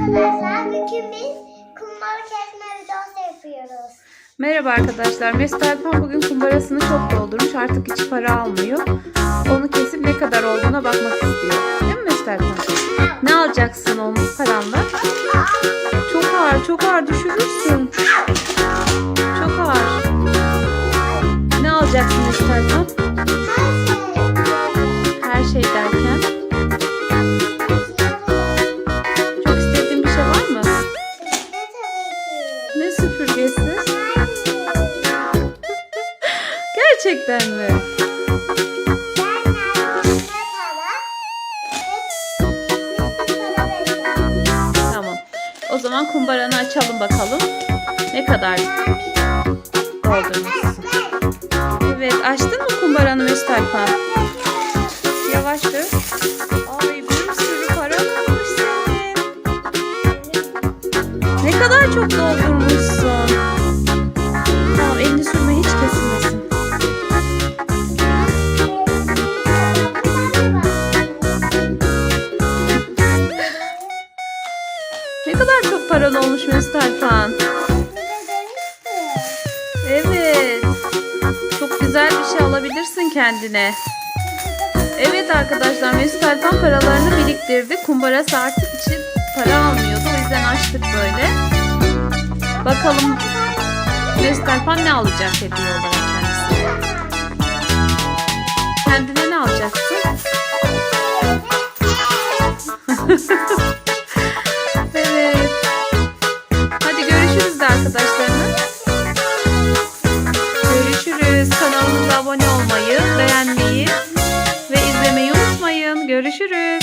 Arkadaşlar bugün biz kumbara kesme videosu yapıyoruz. Merhaba arkadaşlar. Mesut Alpan bugün kumbarasını çok doldurmuş. Artık hiç para almıyor. Onu kesip ne kadar olduğuna bakmak istiyor. Değil mi Mesut Alpan? Ne alacaksın onun paranla? Çok ağır, çok ağır düşürürsün. Çok ağır. Ne alacaksın Mesut Alpan? Ne süpürgesi? Gerçekten mi? Tamam. O zaman kumbaranı açalım bakalım. Ne kadar doldurmuşsun? Evet, açtın mı kumbaranı Mesut Alpan? Kadar çok doldurmuşsun. Tamam elini sürme hiç kesilmesin. Ne kadar çok paran olmuş Mesut Alpan. Evet. Çok güzel bir şey alabilirsin kendine. Evet arkadaşlar Mesut Alpan paralarını biriktirdi. Kumbarası artık için para almıyordu. O yüzden açtık böyle. Bakalım Nestelfan ne alacak hediye olarak kendisine? Kendine ne alacaksın? evet. Hadi görüşürüz de arkadaşlarına. Görüşürüz. Kanalımıza abone olmayı, beğenmeyi ve izlemeyi unutmayın. Görüşürüz.